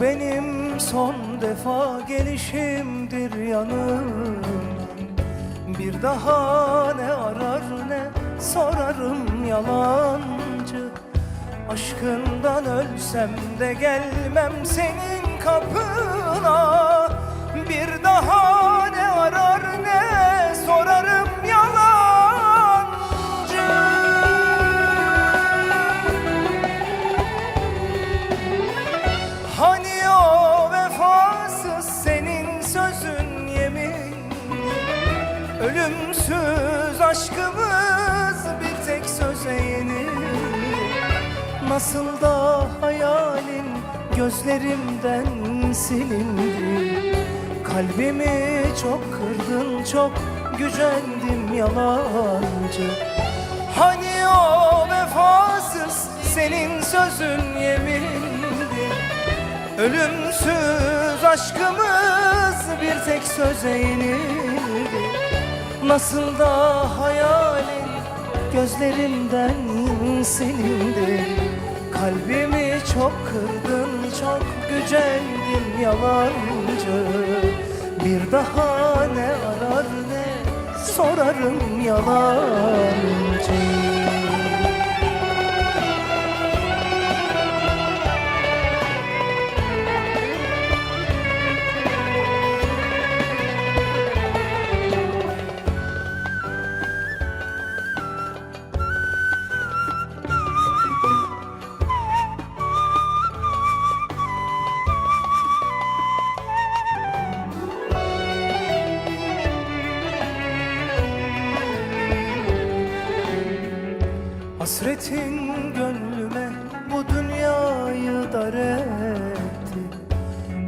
Benim son defa gelişimdir yanımdan Bir daha ne arar ne sorarım yalancı. Aşkından ölsem de gelmem senin kapına. Bir daha Ölümsüz aşkımız bir tek söze yenir Nasıl da hayalin gözlerimden silindi. Kalbimi çok kırdın çok gücendim yalancı. Hani o vefasız senin sözün yemindi? Ölümsüz aşkımız bir tek söze yenildi Nasıl da hayalin gözlerimden silindi Kalbimi çok kırdın çok gücendim yalancı. Bir daha ne arar ne sorarım yalancı Hasretin gönlüme bu dünyayı dar etti.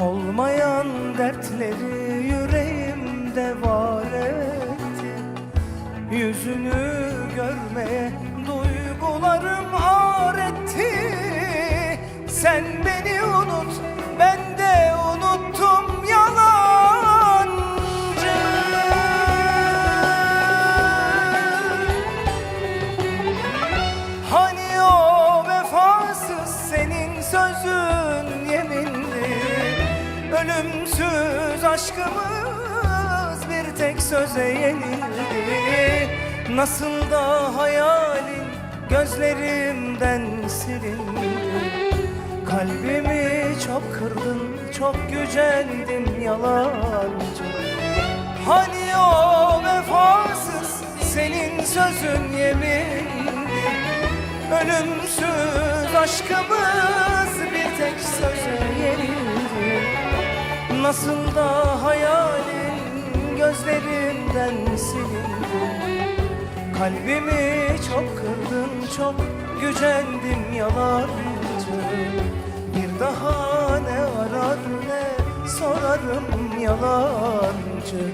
Olmayan dertleri yüreğimde var etti. Yüzünü görmeye duygularım ağır etti Sen beni Ölümsüz aşkımız bir tek söze yenildi. Nasıl da hayalin gözlerimden silindi. Kalbimi çok kırdın çok gücendim yalancı. Hani o vefasız senin sözün yemindi Ölümsüz aşkımız bir tek söze Nasıl da hayalin gözlerimden silindi. Kalbimi çok kırdın çok gücendim yalancı Bir daha ne arar ne sorarım yalancı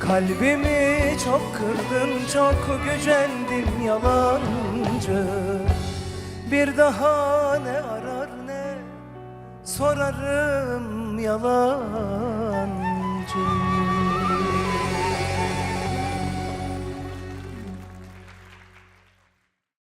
Kalbimi çok kırdın çok gücendim yalancı Bir daha ne arar ne sorarım yalancı